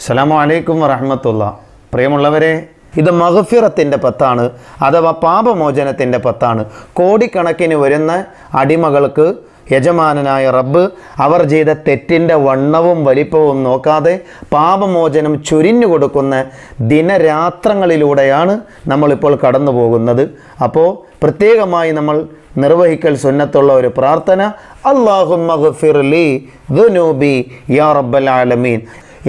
അസ്സലാമു അലൈക്കും വറഹമത്തുള്ള. പ്രിയമുള്ളവരെ ഇത് മഹഫിറത്തിന്റെ പത്താണ് അഥവാ പാപമോചനത്തിന്റെ പത്താണ്. കോടിക്കണക്കിന് വരുന്ന അടിമകൾക്ക് യജമാനനായ റബ്ബ് അവർ ചെയ്ത തെറ്റിന്റെ വണ്ണവും വലിപ്പവും നോക്കാതെ പാപമോചനം ചൊരിഞ്ഞു കൊടുക്കുന്ന ദിനരാത്രങ്ങളിലൂടെയാണ് നമ്മളിപ്പോൾ കടന്നു പോകുന്നത് അപ്പോൾ പ്രത്യേകമായി നമ്മൾ നിർവഹിക്കൽ സുന്നത്തുള്ള ഒരു പ്രാർത്ഥന അള്ളാഹു അള്ളാഹുമ്മി ദുനൂബി യാ റബ്ബൽ ആലമീൻ.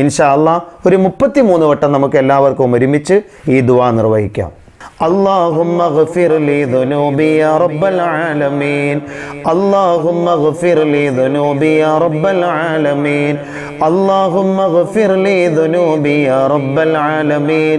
ഇൻഷാ അല്ലാ ഒരു മുപ്പത്തി മൂന്ന് വട്ടം നമുക്ക് എല്ലാവർക്കും ഒരുമിച്ച് ഈ ദുവാ നിർവഹിക്കാം اللهم اغفر لي ذنوبي يا رب العالمين اللهم اغفر لي ذنوبي يا رب العالمين اللهم اغفر لي ذنوبي يا رب العالمين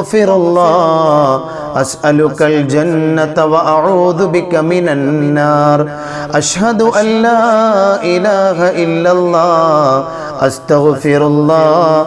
الله أسألك الجنة وأعوذ بك من النار أشهد أن لا إله إلا الله أستغفر الله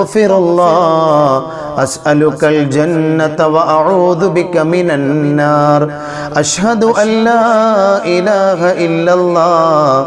الله أسألك الجنة وأعوذ بك من النار أشهد أن لا إله إلا الله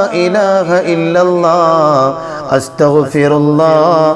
إله إلا الله أستغفر الله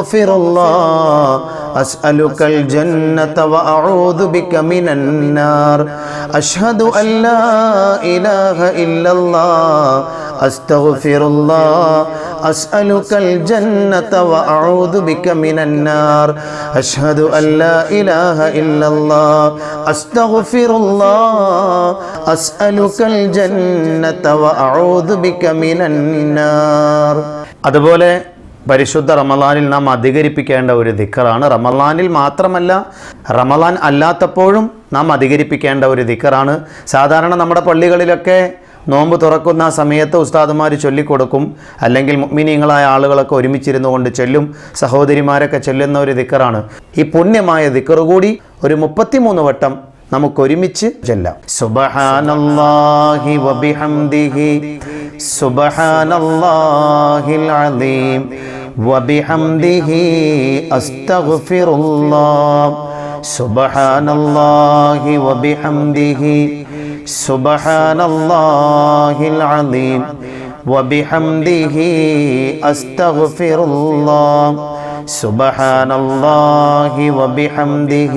الله أسألك الجنة وأعوذ بك من النار أشهد أن لا إله إلا الله أستغفر الله أسألك الجنة وأعوذ بك من النار أشهد أن لا إله إلا الله أستغفر الله أسألك الجنة وأعوذ بك من النار അതുപോലെ പരിശുദ്ധ റമലാനിൽ നാം അധികരിപ്പിക്കേണ്ട ഒരു ദിക്കറാണ്. റമലാനിൽ മാത്രമല്ല റമലാൻ അല്ലാത്തപ്പോഴും നാം അധികരിപ്പിക്കേണ്ട ഒരു ദിക്കറാണ്. സാധാരണ നമ്മുടെ പള്ളികളിലൊക്കെ നോമ്പ് തുറക്കുന്ന സമയത്ത് ഉസ്താദുമാർ ചൊല്ലിക്കൊടുക്കും. അല്ലെങ്കിൽ മുഗ്മിനീങ്ങളായ ആളുകളൊക്കെ ഒരുമിച്ചിരുന്നു കൊണ്ട് ചൊല്ലും സഹോദരിമാരൊക്കെ ചൊല്ലുന്ന ഒരു ദിക്കറാണ്. ഈ പുണ്യമായ ദിക്കറ് കൂടി ഒരു മുപ്പത്തിമൂന്ന് വട്ടം നമുക്കൊരുമിച്ച് ചെല്ലാം സുബഹാനല്ലാഹി വബിഹംദിഹി സുബഹാനല്ലാഹിൽ അലീം വബിഹംദിഹി അസ്തഗ്ഫിറുല്ലാഹ് സുബഹാനല്ലാഹി വബിഹംദിഹി സുബഹാനല്ലാഹിൽ അലീം വബിഹംദിഹി അസ്തഗ്ഫിറുല്ലാഹ് سبحان الله وبحمده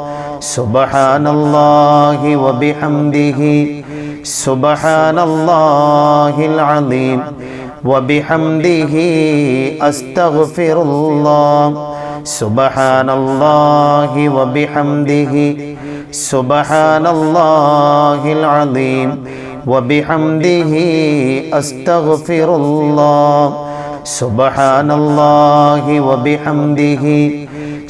سبحان الله وبحمده سبحان الله العظيم وبحمده أستغفر الله سبحان الله وبحمده سبحان الله العظيم وبحمده أستغفر الله سبحان الله وبحمده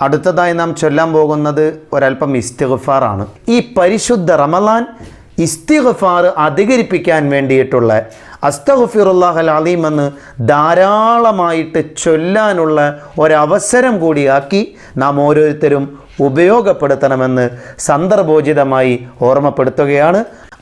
അടുത്തതായി നാം ചൊല്ലാൻ പോകുന്നത് ഒരല്പം ഇസ്തിഗ്ഫാറാണ്. ഈ പരിശുദ്ധ റമലാൻ ഇസ്തിഗ്ഫാർ അധികരിപ്പിക്കാൻ വേണ്ടിയിട്ടുള്ള അസ്തഗ്ഫിറുല്ലാഹൽ അലീം എന്ന് ധാരാളമായിട്ട് ചൊല്ലാനുള്ള ഒരവസരം കൂടിയാക്കി നാം ഓരോരുത്തരും ഉപയോഗപ്പെടുത്തണമെന്ന് സന്ദർഭോചിതമായി ഓർമ്മപ്പെടുത്തുകയാണ്.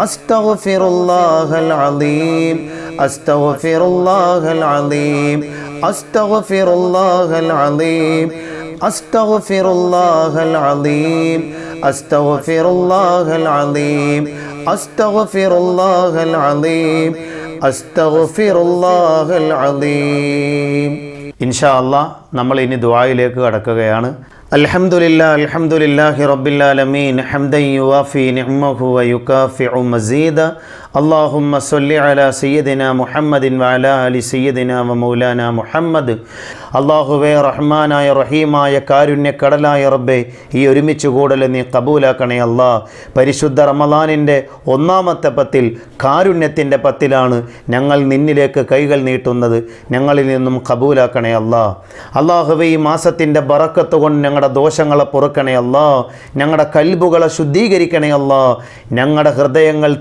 അസ്തഗ്ഫിറു അല്ലാഹൽ അലീം. അസ്തഗ്ഫിറു അല്ലാഹൽ അലീം. അസ്തഗ്ഫിറു അല്ലാഹൽ അലീം. അസ്തഗ്ഫിറു അല്ലാഹൽ അലീം. ഇൻഷാ അല്ലാ നമ്മൾ ഇനി ദുആയിലേക്ക് കടക്കുകയാണ്. الحمد لله الحمد لله رب العالمين حمدا يوافي نعمه ويكافع مزيدا اللهم صل على سيدنا محمد وعلى آل سيدنا ومولانا മുഹമ്മദ് അള്ളാഹുവേ റഹ്മാനായ റഹീമായ കാരുണ്യ കടലായ റബ്ബെ ഈ ഒരുമിച്ച് കൂടൽ നീ കബൂലാക്കണേ അല്ലാ പരിശുദ്ധ റമലാനിൻ്റെ ഒന്നാമത്തെ പത്തിൽ കാരുണ്യത്തിൻ്റെ പത്തിലാണ് ഞങ്ങൾ നിന്നിലേക്ക് കൈകൾ നീട്ടുന്നത് ഞങ്ങളിൽ നിന്നും കബൂലാക്കണേ അല്ലാ അള്ളാഹുവെ ഈ മാസത്തിൻ്റെ ബറക്കത്ത് കൊണ്ട് ഞങ്ങളുടെ ദോഷങ്ങളെ പൊറുക്കണേ അല്ലാ ഞങ്ങളുടെ കൽബുകളെ ശുദ്ധീകരിക്കണേ അല്ലാ ഞങ്ങളുടെ ഹൃദയങ്ങൾ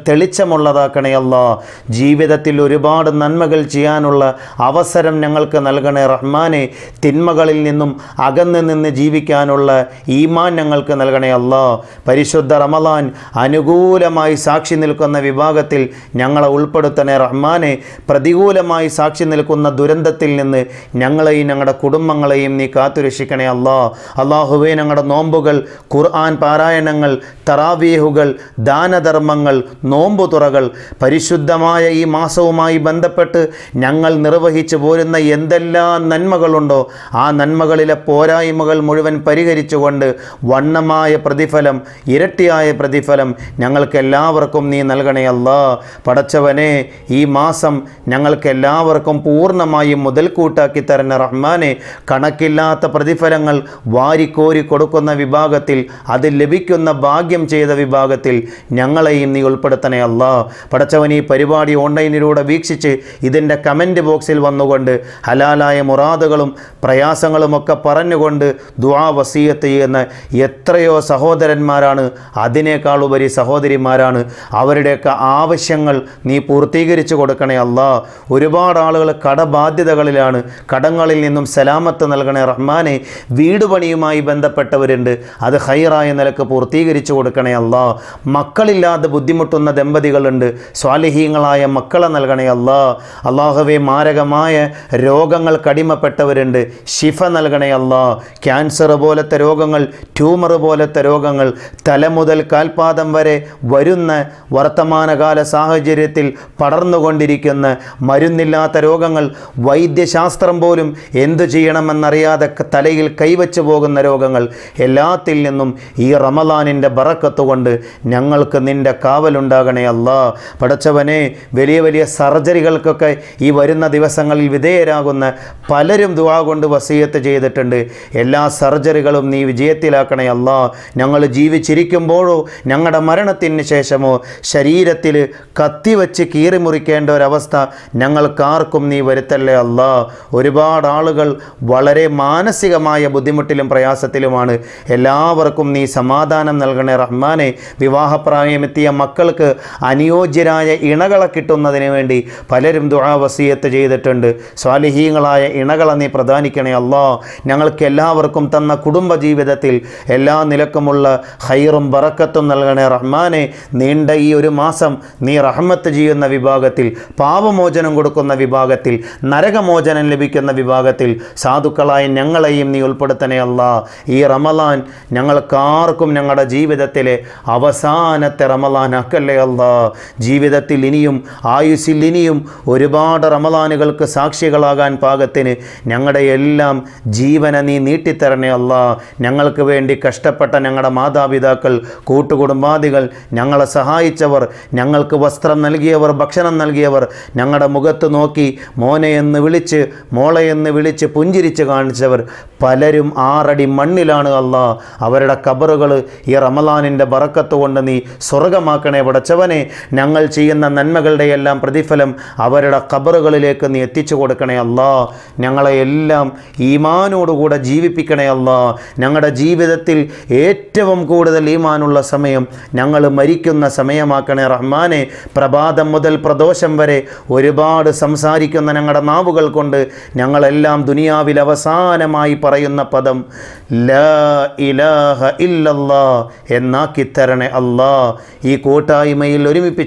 തെളിച്ചമുള്ളതാക്കണേ അല്ലാ ജീവിതത്തിൽ ഒരുപാട് നന്മകൾ ചെയ്യാനുള്ള അവസരം ഞങ്ങൾക്ക് നൽകണേ റഹ്മാനെ. തിന്മകളിൽ നിന്നും അകന്ന് നിന്ന് ജീവിക്കാനുള്ള ഈമാൻ ഞങ്ങൾക്ക് നൽകണേ അല്ലാ. പരിശുദ്ധ റമലാൻ അനുകൂലമായി സാക്ഷി നിൽക്കുന്ന വിഭാഗത്തിൽ ഞങ്ങളെ ഉൾപ്പെടുത്തണേ റഹ്മാനെ. പ്രതികൂലമായി സാക്ഷി നിൽക്കുന്ന ദുരന്തത്തിൽ നിന്ന് ഞങ്ങളെയും ഞങ്ങളുടെ കുടുംബങ്ങളെയും നീ കാത്തുരക്ഷിക്കണേ അല്ലാ. അള്ളാഹുവേ ഞങ്ങളുടെ നോമ്പുകൾ ഖുർആൻ പാരായണങ്ങൾ തറാവീഹുകൾ ദാനധർമ്മങ്ങൾ നോമ്പുതുറകൾ പരിശുദ്ധമായ ഈ മാസവുമായി ബന്ധപ്പെട്ട് ഞങ്ങൾ നിർവഹിച്ചു പോരുന്ന എന്തെല്ലാം നന്മകളുണ്ടോ ആ നന്മകളിലെ പോരായ്മകൾ മുഴുവൻ പരിഹരിച്ചുകൊണ്ട് വണ്ണമായ പ്രതിഫലം ഇരട്ടിയായ പ്രതിഫലം ഞങ്ങൾക്ക് എല്ലാവർക്കും നീ നൽകണേ പടച്ചവനെ ഈ മാസം ഞങ്ങൾക്ക് എല്ലാവർക്കും പൂർണമായും മുതൽക്കൂട്ടാക്കി തരുന്ന റഹ്മാനെ. കണക്കില്ലാത്ത പ്രതിഫലങ്ങൾ വാരിക്കോരി കൊടുക്കുന്ന വിഭാഗത്തിൽ അത് ലഭിക്കുന്ന ഭാഗ്യം ചെയ്ത വിഭാഗത്തിൽ ഞങ്ങളെയും നീ ഉൾപ്പെടുത്തണേ പടച്ചവൻ ഈ പരിപാടി ഓൺലൈനിലൂടെ വീക്ഷിച്ച് ഇതിന്റെ കമന്റ് ബോക്സിൽ വന്നുകൊണ്ട് ഹലാലായ മുറാദുകളും പ്രയാസങ്ങളുമൊക്കെ പറഞ്ഞുകൊണ്ട് ദുആ വസീയത്ത് ചെയ്യുന്ന എത്രയോ സഹോദരന്മാരാണ്. അതിനേക്കാൾ ഉപരി സഹോദരിമാരാണ്. അവരുടെയൊക്കെ ആവശ്യങ്ങൾ നീ പൂർത്തീകരിച്ചു കൊടുക്കണേ അല്ല. ഒരുപാട് ആളുകൾ കടബാധ്യതകളിലാണ്. കടങ്ങളിൽ നിന്നും സലാമത്ത് നൽകണേ റഹ്മാനെ. വീട് പണിയുമായി ബന്ധപ്പെട്ടവരുണ്ട്. അത് ഹൈറായ നിലയ്ക്ക് പൂർത്തീകരിച്ചു കൊടുക്കണേ അല്ല. മക്കളില്ലാതെ ബുദ്ധിമുട്ടുന്ന ദമ്പതികളുണ്ട്. സ്വാലിഹീങ്ങളായ മക്കളെ നൽകണേ അല്ലാ. അള്ളാഹുവെ മാരകമായ രോഗങ്ങൾ കടിമപ്പെട്ടവരുണ്ട്. ശിഫ നൽകണേ അല്ലാ. ക്യാൻസർ പോലത്തെ രോഗങ്ങൾ ട്യൂമർ പോലത്തെ രോഗങ്ങൾ തല മുതൽ കാൽപാദം വരെ വരുന്ന വർത്തമാനകാല സാഹചര്യത്തിൽ പടർന്നുകൊണ്ടിരിക്കുന്ന മരുന്നില്ലാത്ത രോഗങ്ങൾ വൈദ്യശാസ്ത്രം പോലും എന്തു ചെയ്യണമെന്നറിയാതെ തലയിൽ കൈവച്ചു പോകുന്ന രോഗങ്ങൾ എല്ലാത്തിൽ നിന്നും ഈ റമലാനിന്റെ ബറക്കത്ത് കൊണ്ട് ഞങ്ങൾക്ക് നിന്റെ കാവലുണ്ടാകണേ അല്ലാ. പടച്ചവനെ വലിയ വലിയ സർജറികൾക്കൊക്കെ ഈ വരുന്ന ദിവസങ്ങളിൽ വിധേയരാകുന്ന പലരും ദുവാ കൊണ്ട് വസീയത്ത് ചെയ്തിട്ടുണ്ട്. എല്ലാ സർജറികളും നീ വിജയത്തിലാക്കണേ അല്ല. ഞങ്ങൾ ജീവിച്ചിരിക്കുമ്പോഴോ ഞങ്ങളുടെ മരണത്തിന് ശേഷമോ ശരീരത്തിൽ കത്തിവെച്ച് കീറിമുറിക്കേണ്ട ഒരവസ്ഥ ഞങ്ങൾക്കാർക്കും നീ വരുത്തല്ലേ അല്ല. ഒരുപാട് ആളുകൾ വളരെ മാനസികമായ ബുദ്ധിമുട്ടിലും പ്രയാസത്തിലുമാണ്. എല്ലാവർക്കും നീ സമാധാനം നൽകണേ റഹ്മാനെ. വിവാഹപ്രായമെത്തിയ മക്കൾക്ക് അനുയോജ്യരായ ഇണകളെ കിട്ടുന്നതിന് വേണ്ടി പലരും ദുആ വസീയത്ത് ചെയ്തിട്ടുണ്ട്. സ്വാലിഹീങ്ങളായ ഇണകളെ നീ പ്രധാനിക്കണേ അല്ലോ. ഞങ്ങൾക്ക് എല്ലാവർക്കും തന്ന കുടുംബ ജീവിതത്തിൽ എല്ലാ നിലക്കുമുള്ള ഹൈറും ബറക്കത്തും നൽകണേ റഹ്മാനെ. നീണ്ട ഈ ഒരു മാസം നീ റഹ്മത്ത് ചെയ്യുന്ന വിഭാഗത്തിൽ പാപമോചനം കൊടുക്കുന്ന വിഭാഗത്തിൽ നരകമോചനം ലഭിക്കുന്ന വിഭാഗത്തിൽ സാധുക്കളായ ഞങ്ങളെയും നീ ഉൾപ്പെടുത്തണേ അല്ല. ഈ റമലാൻ ഞങ്ങൾക്കാർക്കും ഞങ്ങളുടെ ജീവിതത്തിലെ അവസാനത്തെ റമലാൻ അക്കല്ലേ അല്ലാ. ജീവിതത്തിൽ ഇനിയും ആയുസ്സിൽ ഇനിയും ഒരുപാട് റമദാനുകൾക്ക് സാക്ഷികളാകാൻ പാകത്തിന് ഞങ്ങളുടെ എല്ലാം ജീവന നീ നീട്ടിത്തരണേ അല്ല ഞങ്ങൾക്ക് വേണ്ടി കഷ്ടപ്പെട്ട ഞങ്ങളുടെ മാതാപിതാക്കൾ കൂട്ടുകുടുംബാദികൾ ഞങ്ങളെ സഹായിച്ചവർ ഞങ്ങൾക്ക് വസ്ത്രം നൽകിയവർ ഭക്ഷണം നൽകിയവർ ഞങ്ങളുടെ മുഖത്ത് നോക്കി മോനെ എന്ന് വിളിച്ച് മോളെ എന്ന് വിളിച്ച് പുഞ്ചിരിച്ച് കാണിച്ചവർ പലരും ആറടി മണ്ണിലാണ് അല്ല അവരുടെ കബറുകൾ ഈ റമലാനിന്റെ ബറക്കത്ത് കൊണ്ട് നീ സ്വർഗമാക്കണേ പടച്ചവനെ. ഞങ്ങൾ ചെയ്യുന്ന നന്മകളുടെ എല്ലാം പ്രതിഫലം അവരുടെ കബറുകളിലേക്ക് നീ എത്തിച്ചു കൊടുക്കണേ അല്ലാ. ഞങ്ങളെ എല്ലാം ഈമാനോടുകൂടെ ജീവിപ്പിക്കണേ അല്ലാ. ഞങ്ങളുടെ ജീവിതത്തിൽ ഏറ്റവും കൂടുതൽ ഈമാനുള്ള സമയം ഞങ്ങൾ മരിക്കുന്ന സമയമാക്കണേ റഹ്മാനെ. പ്രഭാതം മുതൽ പ്രദോഷം വരെ ഒരുപാട് സംസാരിക്കുന്ന ഞങ്ങളുടെ നാവുകൾ കൊണ്ട് ഞങ്ങളെല്ലാം ദുനിയാവിൽ അവസാനമായി പറയുന്ന പദം ലാ ഇലാഹ ഇല്ലല്ലാ എന്നാക്കി തരണേ അല്ലാ. ഈ കൂട്ടായ്മയിൽ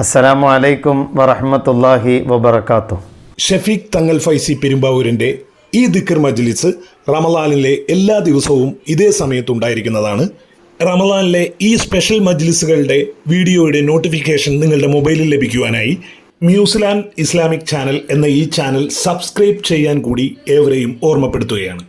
السلام عليكم ورحمة الله وبركاته ഷഫീഖ് തങ്ങൽ ഫൈസി പെരുമ്പാവൂരിന്റെ ഈ ദിക്കർ മജ്ലിസ് റമലാനിലെ എല്ലാ ദിവസവും ഇതേ സമയത്ത് ഉണ്ടായിരിക്കുന്നതാണ് റമലാനിലെ ഈ സ്പെഷ്യൽ മജ്ലിസുകളുടെ വീഡിയോയുടെ നോട്ടിഫിക്കേഷൻ നിങ്ങളുടെ മൊബൈലിൽ ലഭിക്കുവാനായി മ്യൂസിലാൻഡ് ഇസ്ലാമിക് ചാനൽ എന്ന ഈ ചാനൽ സബ്സ്ക്രൈബ് ചെയ്യാൻ കൂടി ഏവരെയും ഓർമ്മപ്പെടുത്തുകയാണ്